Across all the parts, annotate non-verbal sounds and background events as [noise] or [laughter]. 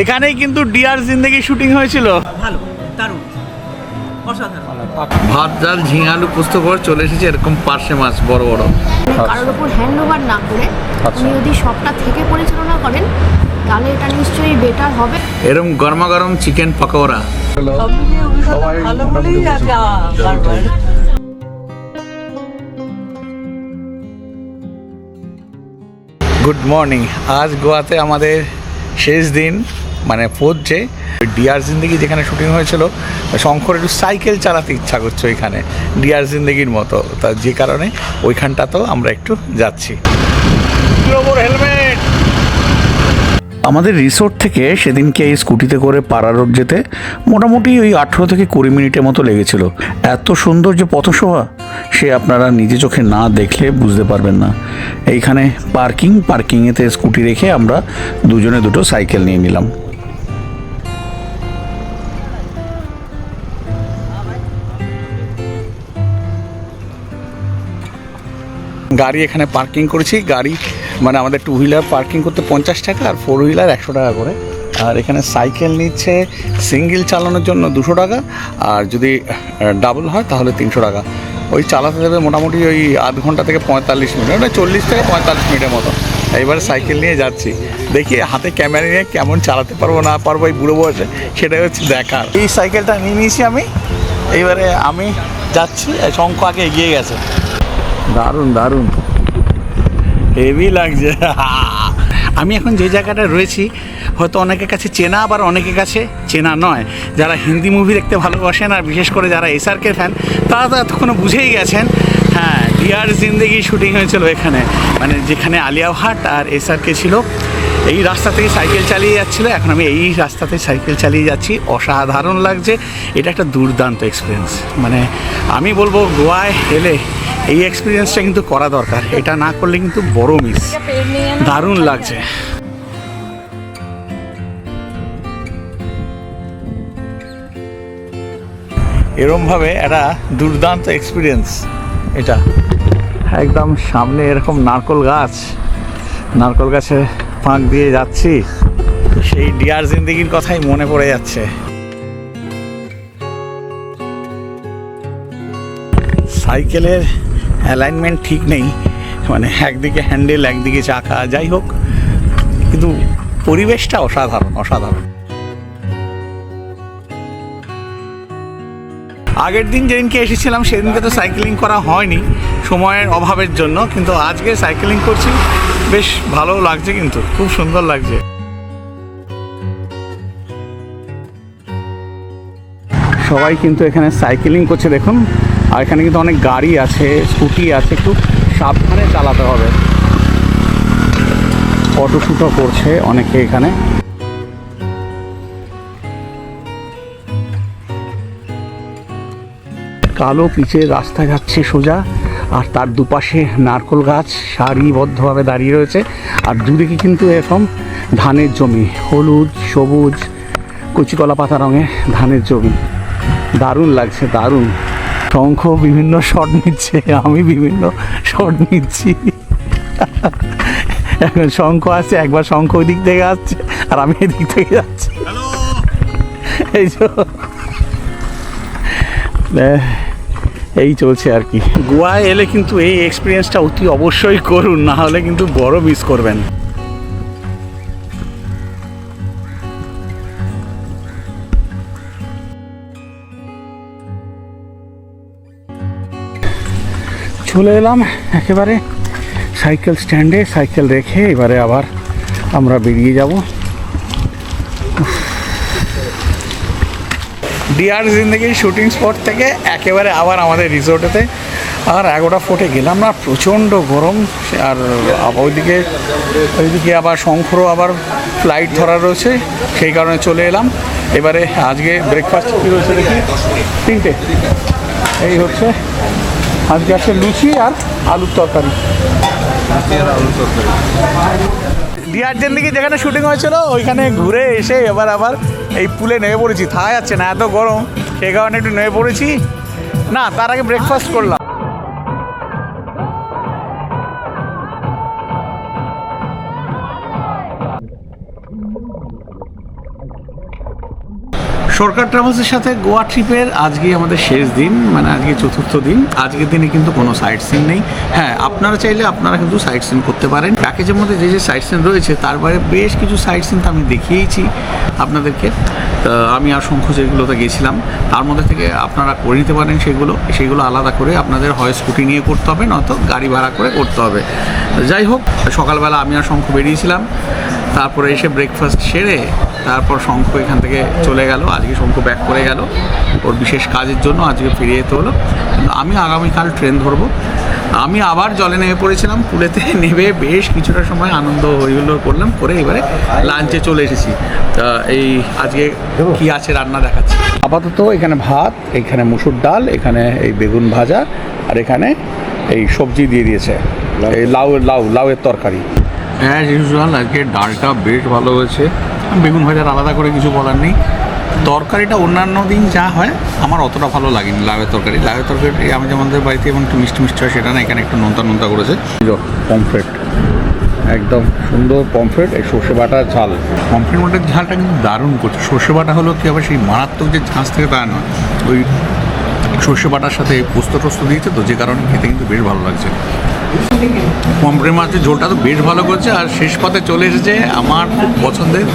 এখানেই কিন্তু ডিয়ার জিন্দেগি শুটিং হয়েছিল। ভালো দারুণ অসাধারণ। ভাত ডাল ঝিঙে আলু পোস্ত করে চলে এসেছে এরকম পার্শে মাছ বড় বড়। কারোর ওপর হ্যান্ড ওভার না করে আচ্ছা। উনি যদি সবটা থেকে পরিচালনা করেন তাহলে এটা নিশ্চয়ই বেটার হবে। এরকম গরমা গরম চিকেন পকোড়া। সব ভালো বলেই যাওয়া গুড মর্নিং আজ গোয়াতে আমাদের শেষ দিন। মানে ফোর্থ ডে ডিয়ার জিন্দগি যেখানে শুটিং হয়েছিল শঙ্কর একটু সাইকেল চালাতে ইচ্ছা করছে ওইখানে ডিয়ার জিন্দগির মতো। তা যে কারণে ওইখানটাতেও আমরা একটু যাচ্ছি। হেলমেট আমাদের রিসোর্ট থেকে সেদিনকে এই স্কুটিতে করে পাড়া রোড যেতে মোটামুটি ওই আঠেরো থেকে কুড়ি মিনিটের মতো লেগেছিল। এত সুন্দর যে পথশোভা সে আপনারা নিজে চোখে না দেখলে বুঝতে পারবেন না। এইখানে পার্কিং পার্কিংয়েতে স্কুটি রেখে আমরা দুজনে দুটো সাইকেল নিয়ে নিলাম। গাড়ি এখানে পার্কিং করেছি। গাড়ি মানে আমাদের টু হুইলার পার্কিং করতে পঞ্চাশ টাকা আর ফোর হুইলার একশো টাকা করে। আর এখানে সাইকেল নিচ্ছে সিঙ্গেল চালানোর জন্য দুশো টাকা আর যদি ডাবল হয় তাহলে তিনশো টাকা। ওই চালাতে দেবে মোটামুটি ওই আধ ঘণ্টা থেকে পঁয়তাল্লিশ মিনিট ওটা চল্লিশ থেকে পঁয়তাল্লিশ মিনিটের মতো। এইবার সাইকেল নিয়ে যাচ্ছি। দেখি হাতে ক্যামেরা নিয়ে কেমন চালাতে পারব, না পারব এই বুড়ো বয়সে, সেটাই হচ্ছে দেখার। এই সাইকেলটা নিয়ে নিয়েছি আমি। এইবারে আমি যাচ্ছি শঙ্খ আগে এগিয়ে গেছে। দারুণ দারুণ। হেভি লাগছে। [laughs] আমি এখন যে জায়গাটা রয়েছি, হয়তো অনেকের কাছে চেনা আবার অনেকের কাছে চেনা নয়। যারা হিন্দি মুভি দেখতে ভালোবাসেন আর বিশেষ করে যারা এসআরকে ফ্যান তারা তো এতক্ষণ বুঝেই গেছেন হ্যাঁ ডিয়ার জিন্দেগি শুটিং হয়েছিল এখানে। মানে যেখানে আলিয়া ভাট আর এসআরকে ছিল এই রাস্তা থেকে সাইকেল চালিয়ে যাচ্ছিল। এখন আমি এই রাস্তাতে সাইকেল চালিয়ে যাচ্ছি। অসাধারণ লাগছে। এটা একটা দুর্দান্ত এক্সপিরিয়েন্স মানে আমি বলব গোয়ায় এলে এই এক্সপিরিয়েন্সটা কিন্তু করা দরকার। এটা না করলে কিন্তু বড় মিস দারুণ লাগছে। এরমভাবে একটা দুর্দান্ত এক্সপিরিয়েন্স এটা। একদম সামনে এরকম নারকল গাছ। নারকল গাছে ফাঁক দিয়ে যাচ্ছি, সেই ডিয়ার জিন্দিগির কথাই মনে পড়ে যাচ্ছে। সাইকেলের অ্যালাইনমেন্ট ঠিক নেই মানে একদিকে হ্যান্ডেল, একদিকে চাকা, যাই হোক, কিন্তু পরিবেশটা অসাধারণ অসাধারণ। আগের দিন যেদিনকে এসেছিলাম, সেদিনকে তো সাইকেলিং করা হয়নি, সময়ের অভাবের জন্য, কিন্তু আজকে সাইকেলিং করছি, বেশ ভালো লাগছে কিন্তু, খুব সুন্দর লাগছে। সবাই কিন্তু এখানে সাইকেলিং করছে, দেখুন, আর এখানে কিন্তু অনেক গাড়ি আছে, স্কুটি আছে একটু সাবধানে চালাতে হবে। ফটোশ্যুটও করছে অনেকে এখানে। কালো পিচের রাস্তা যাচ্ছে সোজা আর তার দুপাশে নারকল গাছ সারিবদ্ধভাবে দাঁড়িয়ে রয়েছে। আর দুদিকে কিন্তু এরকম ধানের জমি হলুদ সবুজ কচিকলা পাতা রঙের ধানের জমি। দারুণ লাগছে দারুণ। শঙ্খ বিভিন্ন শট নিচ্ছে আমি বিভিন্ন শট নিচ্ছি। এখন শঙ্খ আছে একবার শঙ্খ ওই দিক থেকে আসছে আর আমি এদিক থেকে যাচ্ছি। এই এই চলছে আর কি। গোয়ায় এলে কিন্তু এই এক্সপিরিয়েন্সটা অতি অবশ্যই করুন না হলে কিন্তু বড় মিস করবেন। চলে এলাম একেবারে সাইকেল স্ট্যান্ডে সাইকেল রেখে এবারে আবার আমরা বেরিয়ে যাব। ডিয়ার জিন্দগির শুটিং স্পট থেকে একেবারে আবার আমাদের রিসোর্টেতে। আর এগারোটা ফোটে গেলাম না, প্রচণ্ড গরম, আর ওইদিকে ওইদিকে আবার শঙ্করও আবার ফ্লাইট ধরা রয়েছে, সেই কারণে চলে এলাম। এবারে আজকে ব্রেকফাস্ট কী রয়েছে দেখি? তিনটে। এই হচ্ছে আজকে আছে লুচি আর আলুর তরকারি। ডিয়ার দিকে যেখানে শুটিং হয়েছিল, ওইখানে ঘুরে এসে এবার আবার এই পুলে নেমে পড়েছি। থাকা যাচ্ছে না, এত গরম। সে কারণে একটু নেমে পড়েছি। না, তার আগে ব্রেকফাস্ট করলাম। সরকার ট্রাভেলসের সাথে গোয়া ট্রিপের আজকে আমাদের শেষ দিন মানে আজকে চতুর্থ দিন। আজকের দিনে কিন্তু কোনো সাইট সিন নেই। হ্যাঁ আপনারা চাইলে আপনারা কিন্তু সাইট সিন করতে পারেন। প্যাকেজের মধ্যে যে যে সাইট সিন রয়েছে, তার বাইরে বেশ কিছু সাইট সিন তো আমি দেখিয়েইছি আপনাদেরকে। আমি আর শঙ্খ যেগুলোতে গেছিলাম, তার মধ্যে থেকে আপনারা করে নিতে পারেন সেগুলো। সেগুলো আলাদা করে আপনাদের হয় স্কুটি নিয়ে করতে হবে, নয়তো গাড়ি ভাড়া করে করতে হবে। যাই হোক, সকালবেলা আমি আর শঙ্খ বেরিয়েছিলাম। তারপরে এসে ব্রেকফাস্ট সেরে তারপর শঙ্খ এখান থেকে চলে গেল। আজকে শঙ্খ ব্যাক করে গেল। ওর বিশেষ কাজের জন্য আজকে ফিরে যেতে হলো। আমি আগামীকাল ট্রেন ধরবো। আমি আবার জলে নেমে পড়েছিলাম। পুলেতে নেমে বেশ কিছুটা সময় আনন্দ হইহুল্লোড় করলাম, করে এবারে লাঞ্চে চলে এসেছি। তা এই আজকে কি আছে রান্না দেখাচ্ছি। আপাতত এখানে ভাত, এখানে মুসুর ডাল, এখানে এই বেগুন ভাজা, আর এখানে এই সবজি দিয়ে দিয়েছে। এই লাউ লাউ, লাউয়ের তরকারি। অ্যাজ ইউজুয়াল আজকে ডালটা বেশ ভালো হয়েছে। বেগুন ভাজার আলাদা করে কিছু বলার নেই। তরকারিটা অন্যান্য দিন যা হয়, আমার অতটা ভালো লাগেনি, লাউয়ের তরকারি। লাউয়ের তরকারি আমি আমাদের বাড়িতে এবং একটু মিষ্টি মিষ্টি হয়, সেটা না, এখানে একটু নোনতা নোনতা করেছে। পমফ্রেট একদম সুন্দর পমফ্রেট এই সর্ষে বাটা ঝাল। পমফ্রেট বাটার ঝালটা কিন্তু দারুণ করছে। সর্ষে বাটা হলো কি, আবার সেই মারাত্মক যে ঝাঁজ থেকে তা নয়। ওই সর্ষে বাটার সাথে পোস্ত টোস্ত দিয়েছে তো, যে কারণে খেতে কিন্তু বেশ ভালো লাগছে। পমফ্রেট মাছের ঝোলটা তো বেশ ভালো করছে, আর শেষ পথে চলে এসেছে আমার খুব পছন্দের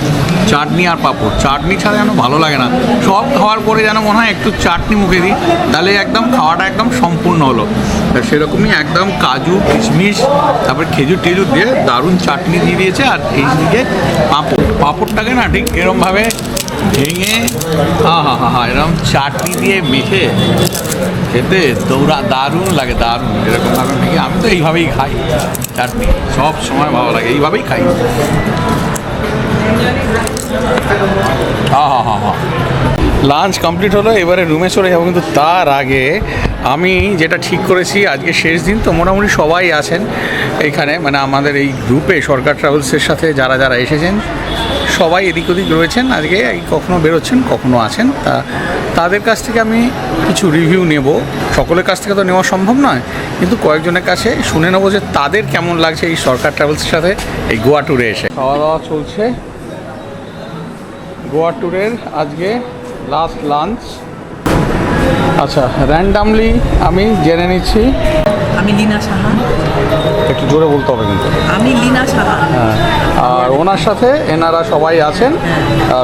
চাটনি আর পাঁপড়। চাটনি ছাড়া যেন ভালো লাগে না। সব খাওয়ার পরে যেন মনে হয় একটু চাটনি মুখে দিই, তাহলে একদম খাওয়াটা একদম সম্পূর্ণ হলো। সেরকমই একদম কাজু, কিশমিশ, তারপর খেজুর টেজুর দিয়ে দারুণ চাটনি দিয়ে দিয়েছে, আর এই দিকে পাঁপড়। পাঁপড়টাকে না ঠিক এরমভাবে ভেঙে হ্যাঁ হ্যাঁ হ্যাঁ হ্যাঁ এরকম চাটনি দিয়ে মেখে খেতে দৌড়া, দারুণ লাগে, দারুণ এরকমভাবে মেখে আমি তো এইভাবেই খাই চাটনি, সব সময় ভালো লাগে, এইভাবেই খাই। হ্যাঁ হ্যাঁ হ্যাঁ হ্যাঁ লাঞ্চ কমপ্লিট হলো, এবারে রুমে চলে যাব, কিন্তু তার আগে আমি যেটা ঠিক করেছি, আজকে শেষ দিন, তো মোটামুটি সবাই আছেন এইখানে মানে আমাদের এই গ্রুপে সরকার ট্রাভেলসের সাথে যারা যারা এসেছেন সবাই এদিক ওদিক রয়েছেন, আজকে কখনো বেরোচ্ছেন, কখনো আছেন। তা তাদের কাছ থেকে আমি কিছু রিভিউ নেব। সকলের কাছ থেকে তো নেওয়া সম্ভব নয়, কিন্তু কয়েকজনের কাছে শুনে নেব যে তাদের কেমন লাগছে এই সরকার ট্রাভেলসের সাথে এই গোয়া ট্যুরে এসে। খাওয়া দাওয়া চলছে। গোয়া ট্যুরের আজকে লাস্ট লাঞ্চ আচ্ছা র্যান্ডামলি আমি জেনে নিচ্ছি আমি লীনা সাহা। একটু জোরে বলতে হবে কিন্তু। আমি লীনা সাহা। হ্যাঁ। আর ওনার সাথে এনারা সবাই আছেন।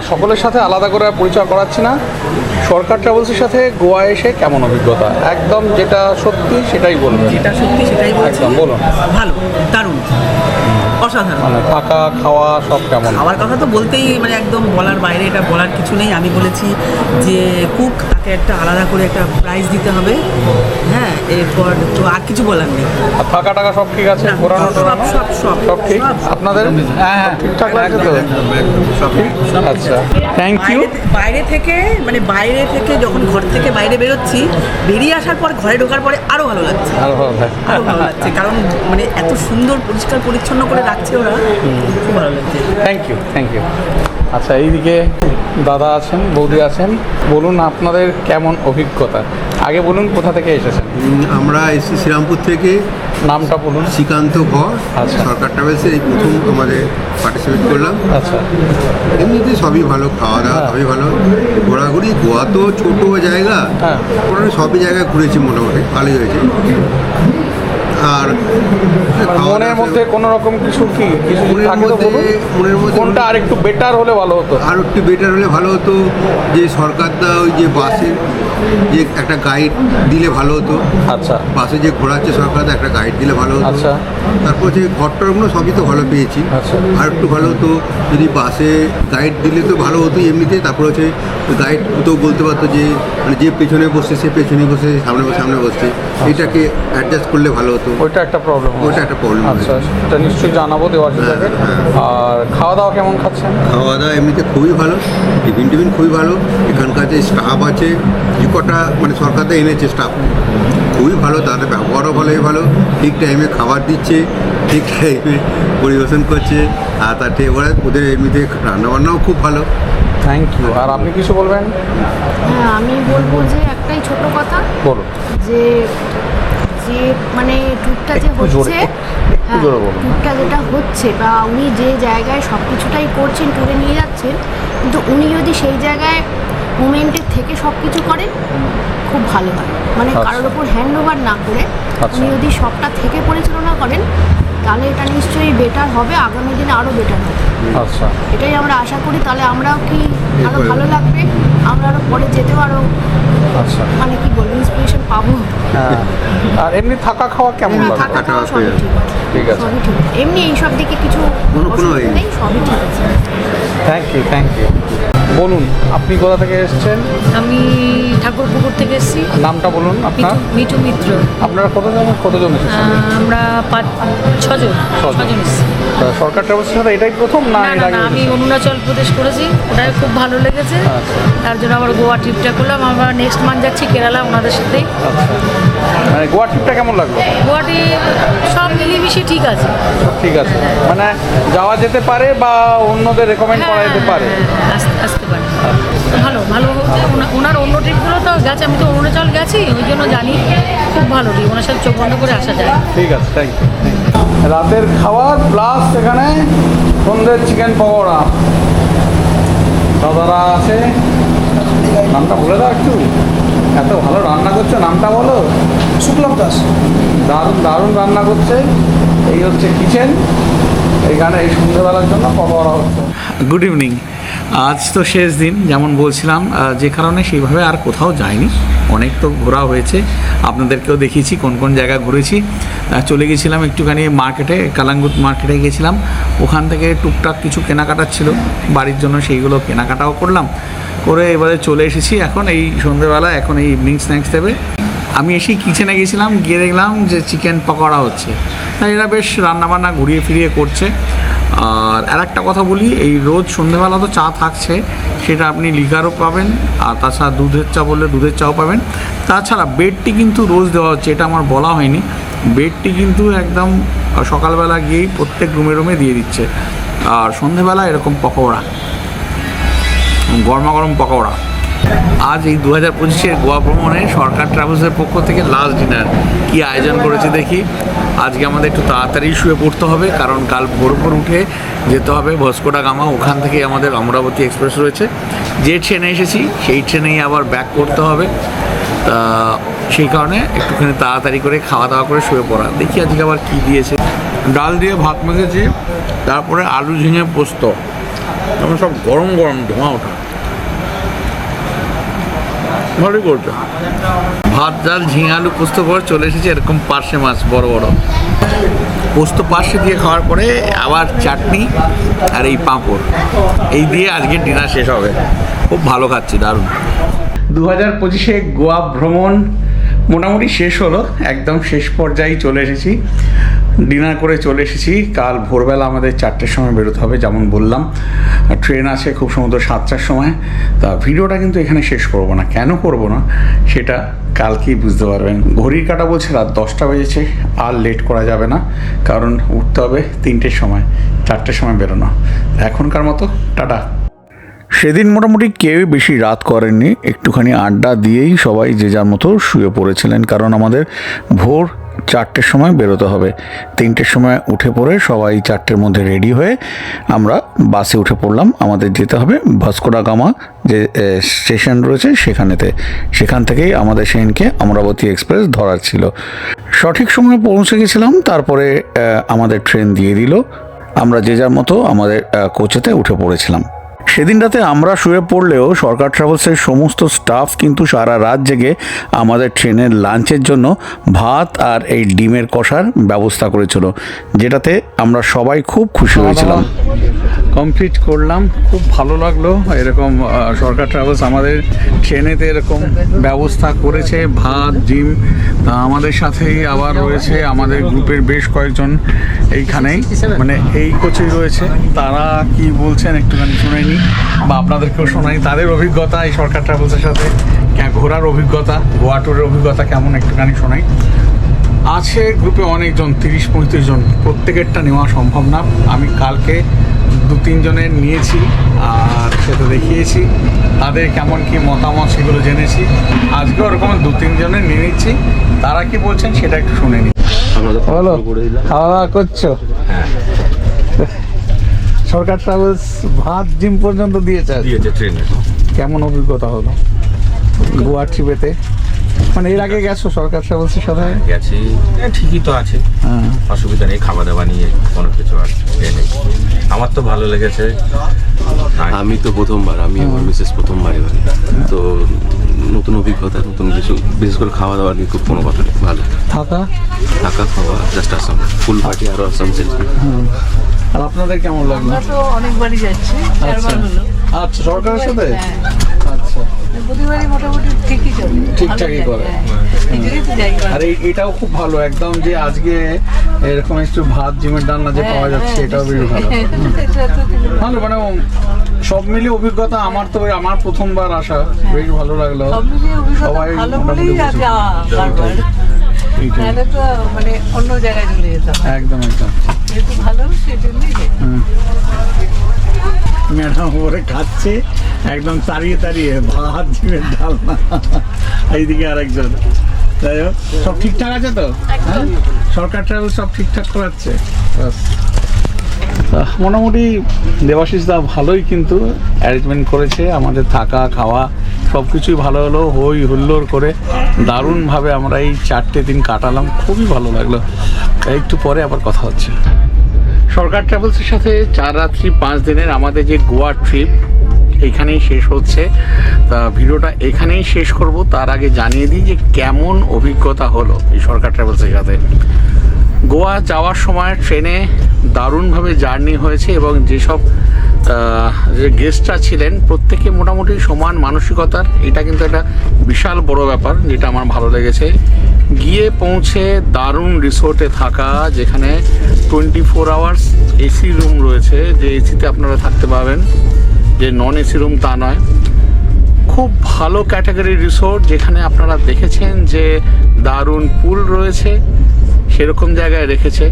সকলের সাথে আলাদা করে পরিচয় করাচ্ছি না। সরকার ট্রাভেলসের সাথে গোয়া এসে কেমন অভিজ্ঞতা? একদম যেটা সত্যি সেটাই বলবেন যেটা সত্যি সেটাই বলছি। একদম বলুন। ভালো দারুণ অসাধারণ। মানে থাকা খাওয়া সব কেমন? খাওয়ার কথা তো বলতেই মানে একদম বলার বাইরে এটা বলার কিছু নেই। আমি বলেছি যে কুক তাকে একটা আলাদা করে একটা প্রাইজ দিতে হবে। হ্যাঁ এরপর তো আর কিছু বলার নেই। আর থাকা টাকা সব ঠিক আছে? ঘোরানো সব- সব- সব- সব। ঠিক? আপনাদের? হ্যাঁ হ্যাঁ ঠিকঠাক লাগছে তো? আচ্ছা। থ্যাংক ইউ বাইরে বাইরে থেকে মানে বাইরে থেকে যখন ঘর থেকে বাইরে বেরোচ্ছি বেরিয়ে আসার পর ঘরে ঢোকার পরে আরও ভালো লাগছে। ভালো ভালো। আরও ভালো লাগছে। কারণ মানে এত সুন্দর পরিষ্কার পরিচ্ছন্ন করে রাখছে ওরা। খুব ভালো লাগছে। থ্যাংক ইউ থ্যাংক ইউ আচ্ছা এইদিকে দাদা আছেন বৌদি আছেন। বলুন আপনাদের কেমন অভিজ্ঞতা? আগে বলুন কোথা থেকে এসেছেন? আমরা এসেছি শ্রীরামপুর থেকে। নামটা বলুন। শ্রীকান্ত ঘর। আচ্ছা। সরকার ট্রাভেলসে এই প্রথম আমাদের পার্টিসিপেট করলাম। আচ্ছা। এমনিতে সবই ভালো খাওয়া দাওয়া হ্যাঁ। সবই ভালো। ঘোরাঘুরি গোয়া তো ছোটো জায়গা। হ্যাঁ। সবই জায়গায় ঘুরেছি মোটামুটি ভালোই হয়েছে। আর মানে মনের মধ্যে কোনো রকম কিছু কি? কিছু মনের মধ্যে- মনের মধ্যে- কোনটা আর একটু বেটার হলে ভালো হতো? আর একটু বেটার হলে ভালো হতো যে সরকারদা ওই যে বাসের যে একটা গাইড দিলে ভালো হতো। আচ্ছা। বাসে যে ঘোরাচ্ছে সরকার একটা গাইড দিলে ভালো হতো। আচ্ছা। তারপর যে ঘরটরগুলো সবই তো ভালো পেয়েছি। আচ্ছা। আর একটু ভালো হতো যদি বাসে গাইড দিলে তো ভালো হতো এমনিতে। তারপর হচ্ছে গাইড তো বলতে পারতো যে মানে যে পেছনে বসছে সে পেছনে বসে সামনে সামনে বসছে। এটাকে অ্যাডজাস্ট করলে ভালো হতো। ওইটা একটা প্রবলেম ওইটা একটা problem আচ্ছা সেটা নিশ্চয়ই জানাব দেওয়াশিটাকে আর খাওয়া দাওয়া কেমন খাচ্ছেন? খাওয়া দাওয়া এমনিতে খুবই ভালো টিফিন টিফিন খুবই ভালো। এখানকার যে স্টাফ আছে যে কটা মানে সরকার তো এনেছে স্টাফ খুবই ভালো তাদের ব্যবহারও ভালোই ভালো। ঠিক টাইমে খাবার দিচ্ছে ঠিক টাইমে পরিবেশন করছে আর তার থেকে ওরা ওদের এমনিতে রান্নাবান্নাও খুব ভালো। থ্যাংক ইউ আর আপনি কিছু বলবেন? হ্যাঁ আমি বলব যে একটাই ছোট কথা। বলুন। যে যে মানে ট্যুরটা যে হচ্ছে একটু হ্যাঁ। ট্যুরটা যেটা হচ্ছে বা উনি যে জায়গায় সব কিছুটাই করছেন ট্যুরে নিয়ে যাচ্ছেন কিন্তু উনি যদি সেই জায়গায় মুমেন্টের থেকে সব কিছু করেন খুব ভালো হয় মানে আচ্ছা। কারোর ওপর হ্যান্ড ওভার না করে আচ্ছা। উনি যদি সবটা থেকে পরিচালনা করেন তাহলে এটা নিশ্চয়ই বেটার হবে আগামী দিনে আরও বেটার হবে আচ্ছা এটাই আমরা আশা করি তাহলে আমরাও কি আরও ভালো লাগবে আমরা আরও পরে যেতেও আরও আচ্ছা। মানে কি বলব ইন্সপিরেশন পাবো। হ্যাঁ। আর এমনি থাকা খাওয়া কেমন লাগে? থাকা থাকা খাওয়া সবই ঠিক আছে। এমনি এইসব দিকে কিছু কোনো- কোনো নেই সবই ঠিক আছে। থ্যাংক ইউ থ্যাংক ইউ বলুন আপনি কোথা থেকে এসেছেন? আমি ঠাকুরপুকুর থেকে এসেছি। নামটা বলুন আপনার। মিঠু মিত্র। আপনারা কতজন কতজন এসেছেন? আমরা পাঁচ ছজন ছজন। সরকার ট্রাভেলসের সাথে এটাই প্রথম না না আমি অরুণাচল প্রদেশ করেছি। ওটাই খুব ভালো লেগেছে। আচ্ছা। তার জন্য আবার গোয়া ট্রিপটা করলাম। আমরা নেক্সট মান্থ যাচ্ছি কেরালা ওনাদের সাথেই আচ্ছা। মানে গোয়া ট্রিপটা কেমন লাগল? গোয়াটি সব মিলিয়ে মিশিয়ে ঠিক আছে। ঠিক আছে। মানে যাওয়া যেতে পারে বা অন্যদের রেকমেন্ড করা যেতে পারে? হ্যাঁ, আসতে আসতে। পারে। ভালো ভালো হচ্ছে ওনার অন্য ট্রিপগুলো তো গেছে আমি তো অরুণাচল গেছি ওই জন্য জানি খুব ভালো ট্রিপ ওনার সাথে চোখ বন্ধ করে আসা যায়। ঠিক আছে থ্যাংক ইউ রাতের খাবার প্লাস এখানে সন্ধ্যের চিকেন পকোড়া। দাদারা আছে। নামটা বলে দাও একটু। এত ভালো রান্না করছ নামটা বলো। শুক্লম দাস। দারুণ দারুণ রান্না করছে। এই হচ্ছে কিচেন এইখানে এই সন্ধ্যেবেলার জন্য পকোড়া হচ্ছে। গুড ইভিনিং আজ তো শেষ দিন, যেমন বলছিলাম যে কারণে সেইভাবে আর কোথাও যাইনি। অনেক তো ঘোরা হয়েছে। আপনাদেরকেও দেখিয়েছি কোন কোন জায়গা ঘুরেছি। চলে গেছিলাম একটুখানি মার্কেটে কালাঙ্গুত মার্কেটে গেছিলাম। ওখান থেকে টুকটাক কিছু কেনাকাটার ছিল, বাড়ির জন্য সেইগুলো কেনাকাটাও করলাম। করে এবারে চলে এসেছি। এখন এই সন্ধ্যেবেলা এখন এই ইভিনিং স্ন্যাক্স দেবে। আমি এসেই কিচেনে গেছিলাম, গিয়ে দেখলাম যে চিকেন পকোড়া হচ্ছে। তাই এরা বেশ রান্নাবান্না ঘুরিয়ে ফিরিয়ে করছে। আর আর একটা কথা বলি, এই রোজ সন্ধেবেলা তো চা থাকছে, সেটা আপনি লিকারও পাবেন, আর তাছাড়া দুধের চা বললে দুধের চাও পাবেন। তাছাড়া বেডটি কিন্তু রোজ দেওয়া হচ্ছে, এটা আমার বলা হয়নি। বেডটি কিন্তু একদম সকালবেলা গিয়েই প্রত্যেক রুমে রুমে দিয়ে দিচ্ছে। আর সন্ধেবেলা এরকম পকোড়া, গরমা গরম পকোড়া। আজ এই দু হাজার পঁচিশের গোয়া ভ্রমণে সরকার ট্রাভেলসের পক্ষ থেকে লাস্ট ডিনার কি আয়োজন করেছে দেখি। আজকে আমাদের একটু তাড়াতাড়ি শুয়ে পড়তে হবে, কারণ কাল ভোর ভোর উঠে যেতে হবে ভস্কোডা গামা ওখান থেকে আমাদের অমরাবতী এক্সপ্রেস রয়েছে। যে ট্রেনে এসেছি, সেই ট্রেনেই আবার ব্যাক করতে হবে। তা, সেই কারণে একটুখানি তাড়াতাড়ি করে খাওয়া দাওয়া করে শুয়ে পড়া। দেখি আজকে আবার কী দিয়েছে। ডাল দিয়ে ভাত মেখেছি, তারপরে আলু ঝিঙে পোস্ত। তখন সব গরম গরম ধোঁয়া ওঠা। ভালোই করছ ভাত ডাল ঝিঙে আলু পোস্ত করে চলে এসেছে এরকম পার্শে মাছ বড় বড়। পোস্ত পার্শে দিয়ে খাওয়ার পরে আবার চাটনি আর এই পাঁপড়। এই দিয়ে আজকে ডিনার শেষ হবে। খুব ভালো খাচ্ছি দারুণ। দু হাজার পঁচিশে গোয়া ভ্রমণ মোটামুটি শেষ হলো একদম শেষ পর্যায়ে চলে এসেছি। ডিনার করে চলে এসেছি। কাল ভোরবেলা আমাদের চারটের সময় বেরোতে হবে, যেমন বললাম। ট্রেন আছে খুব সম্ভবত সাতটার সময়। তা ভিডিওটা কিন্তু এখানে শেষ করব না। কেন করব না? সেটা কালকেই বুঝতে পারবেন। ঘড়ির কাটা বলছে রাত দশটা বেজেছে। আর লেট করা যাবে না, কারণ উঠতে হবে তিনটের সময়, চারটের সময় বেরোনো। এখনকার মতো, টাটা। সেদিন মোটামুটি কেউই বেশি রাত করেননি। একটুখানি আড্ডা দিয়েই সবাই যে যার মতো শুয়ে পড়েছিলেন, কারণ আমাদের ভোর চারটের সময় বেরোতে হবে। তিনটের সময় উঠে পড়ে সবাই চারটের মধ্যে রেডি হয়ে আমরা বাসে উঠে পড়লাম। আমাদের যেতে হবে ভাস্কোডা গামা, যে স্টেশন রয়েছে সেখানেতে। সেখান থেকেই আমাদের সেদিনকে অমরাবতী এক্সপ্রেস ধরার ছিল। সঠিক সময়ে পৌঁছে গেছিলাম, তারপরে আমাদের ট্রেন দিয়ে দিল। আমরা যে যার মতো আমাদের কোচেতে উঠে পড়েছিলাম। সেদিন রাতে আমরা শুয়ে পড়লেও সরকার ট্রাভেলসের সমস্ত স্টাফ কিন্তু সারা রাত জেগে আমাদের ট্রেনের লাঞ্চের জন্য ভাত আর এই ডিমের কষার ব্যবস্থা করেছিল, যেটাতে আমরা সবাই খুব খুশি হয়েছিলাম। কমপ্লিট করলাম। খুব ভালো লাগল। এরকম সরকার ট্রাভেলস আমাদের ট্রেনেতে এরকম ব্যবস্থা করেছে, ভাত, ডিম, তা আমাদের সাথেই আবার রয়েছে আমাদের গ্রুপের বেশ কয়েকজন এইখানেই। মানে এই কোচেই রয়েছে। তারা কি বলছেন একটুখানি শুনে বা আপনাদেরকেও শোনাই। তাদের অভিজ্ঞতা, এই সরকার ট্রাভেলসের সাথে ঘোরার অভিজ্ঞতা, গোয়া ট্যুরের অভিজ্ঞতা কেমন একটুখানি শোনাই। আছে গ্রুপে অনেকজন, তিরিশ পঁয়ত্রিশ জন, প্রত্যেকেরটা নেওয়া সম্ভব না। আমি কালকে দু তিনজনের নিয়েছি আর সেটা দেখিয়েছি। তাদের কেমন কি মতামত সেগুলো জেনেছি। আজকে ওরকম দু তিনজনের নিয়ে নিচ্ছি। তারা কি বলছেন সেটা একটু শুনে নিই। বলো খাওয়া দাওয়া করছ? সরকার ট্রাভেলস ভাত জিম পর্যন্ত দিয়েছে। দিয়েছে ট্রেনে কেমন অভিজ্ঞতা হলো? গোয়া ট্রিপেতে মানে এর আগে গেছো সরকার ট্রাভেলসের সাথে? গেছি। ঠিকই তো আছে। হ্যাঁ। অসুবিধা নেই খাওয়া দাওয়া নিয়ে কোনো কিছু আর নেই। আমার তো ভালো লেগেছে। আর আমি তো প্রথমবার আমি আমার মিসেস প্রথমবার এবারে তো নতুন অভিজ্ঞতা নতুন কিছু বিশেষ করে খাওয়া দাওয়া নিয়ে খুব কোনো কথা নেই ভালো। থাকা? থাকা খাওয়া জাস্ট আসাম ফুল পার্টি আরও আসাম সেলস আর আপনাদের কেমন লাগল? তো অনেকবারই যাচ্ছি আচ্ছা। আচ্ছা সরকারের সাথে? আচ্ছা। প্রতিবারই মোটামুটি ঠিকই চলে। ঠিকঠাকই করে। আর এটাও খুব ভালো একদম যে আজকে এরকম একটু ভাত জিমের ডালনা যে পাওয়া যাচ্ছে এটাও বেশ ভালো। ভালো। মানে সব মিলিয়ে অভিজ্ঞতা আমার তো ওই আমার প্রথমবার আসা বেশ ভালো লাগল। সবাই মানে অন্য জায়গায় চলে যেতাম। একদম একদম। যেহেতু ভালো সেজন্যই ম্যাডাম ওরে খাচ্ছে একদম তাড়িয়ে তাড়িয়ে ভাত জিমের ডালনা। এইদিকে আরেকজন। যাই হোক সব ঠিকঠাক আছে তো হ্যাঁ? সরকার ট্রাভেল সব ঠিকঠাক করাচ্ছে। মোটামুটি দেবাশিস দা ভালোই কিন্তু অ্যারেঞ্জমেন্ট করেছে আমাদের থাকা খাওয়া সব কিছুই ভালো হলো হই হুল্লোড় করে দারুণভাবে আমরা এই চারটে দিন কাটালাম খুবই ভালো লাগল একটু পরে আবার কথা হচ্ছে সরকার ট্রাভেলসের সাথে চার রাত্রি পাঁচ দিনের আমাদের যে গোয়া ট্রিপ এইখানেই শেষ হচ্ছে। তা ভিডিওটা এখানেই শেষ করব। তার আগে জানিয়ে দিই যে কেমন অভিজ্ঞতা হলো এই সরকার ট্রাভেলসের সাথে। গোয়া যাওয়ার সময় ট্রেনে দারুণভাবে জার্নি হয়েছে এবং যেসব যে গেস্টরা ছিলেন, প্রত্যেকে মোটামুটি সমান মানসিকতার। এটা কিন্তু একটা বিশাল বড় ব্যাপার যেটা আমার ভালো লেগেছে। গিয়ে পৌঁছে দারুণ রিসোর্টে থাকা, যেখানে twenty four hours AC room রয়েছে, যে এসিতে আপনারা থাকতে পারবেন। যে নন এসি রুম তা নয়। খুব ভালো ক্যাটাগরি রিসোর্ট যেখানে আপনারা দেখেছেন যে দারুণ পুল রয়েছে, সেরকম জায়গায় রেখেছে।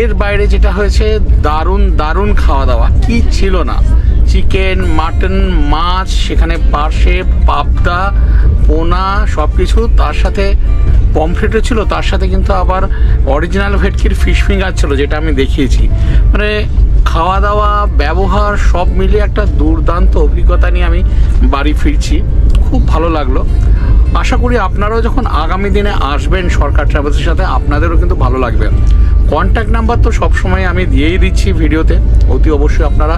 এর বাইরে যেটা হয়েছে, দারুণ দারুণ খাওয়া দাওয়া কি ছিল না? চিকেন, মাটন, মাছ, সেখানে পার্শে, পাবদা, পোনা সব কিছু তার সাথে পমফ্রেটও ছিল, তার সাথে কিন্তু আবার অরিজিনাল ভেটকির ফিশ ফিঙ্গার ছিল, যেটা আমি দেখিয়েছি। মানে খাওয়া দাওয়া ব্যবহার সব মিলিয়ে একটা দুর্দান্ত অভিজ্ঞতা নিয়ে আমি বাড়ি ফিরছি। খুব ভালো লাগল। আশা করি আপনারাও যখন আগামী দিনে আসবেন সরকার ট্রাভেলসের সাথে, আপনাদেরও কিন্তু ভালো লাগবে। কন্ট্যাক্ট নাম্বার তো সবসময় আমি দিয়েই দিচ্ছি ভিডিওতে। অতি অবশ্যই আপনারা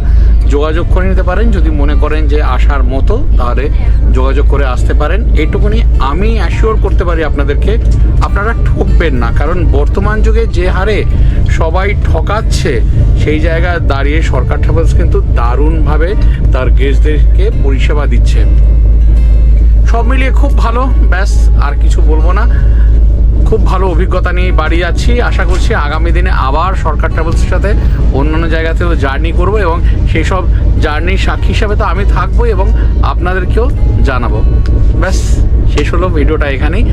যোগাযোগ করে নিতে পারেন। যদি মনে করেন যে আসার মতো, তাহলে যোগাযোগ করে আসতে পারেন। এইটুকুনি আমি অ্যাসিওর করতে পারি আপনাদেরকে, আপনারা ঠকবেন না। কারণ বর্তমান যুগে যে হারে সবাই ঠকাচ্ছে, সেই জায়গায় দাঁড়িয়ে সরকার ট্রাভেলস কিন্তু দারুণভাবে তার গেস্টদেরকে পরিষেবা দিচ্ছে। সব মিলিয়ে খুব ভালো। ব্যাস, আর কিছু বলব না। খুব ভালো অভিজ্ঞতা নিয়ে বাড়ি যাচ্ছি। আশা করছি আগামী দিনে আবার সরকার ট্রাভেলসের সাথে অন্যান্য জায়গাতেও জার্নি করব এবং সেই সব জার্নির সাক্ষী হিসাবে তো আমি থাকব এবং আপনাদেরকেও জানাব। ব্যাস, শেষ হলো ভিডিওটা এখানেই।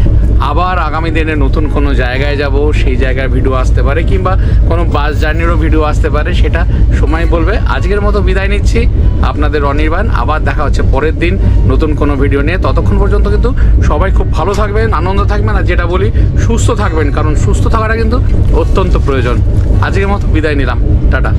আবার আগামী দিনে নতুন কোনো জায়গায় যাব, সেই জায়গায় ভিডিও আসতে পারে কিংবা কোনো বাস জার্নিরও ভিডিও আসতে পারে, সেটা সময় বলবে। আজকের মতো বিদায় নিচ্ছি। আপনাদের অনির্বাণ। আবার দেখা হচ্ছে পরের দিন নতুন কোনো ভিডিও নিয়ে। ততক্ষণ পর্যন্ত কিন্তু সবাই খুব ভালো থাকবেন, আনন্দ থাকবেন, আর যেটা বলি, সুস্থ থাকবেন, কারণ সুস্থ থাকাটা কিন্তু অত্যন্ত প্রয়োজন। আজকের মতো বিদায় নিলাম। টাটা।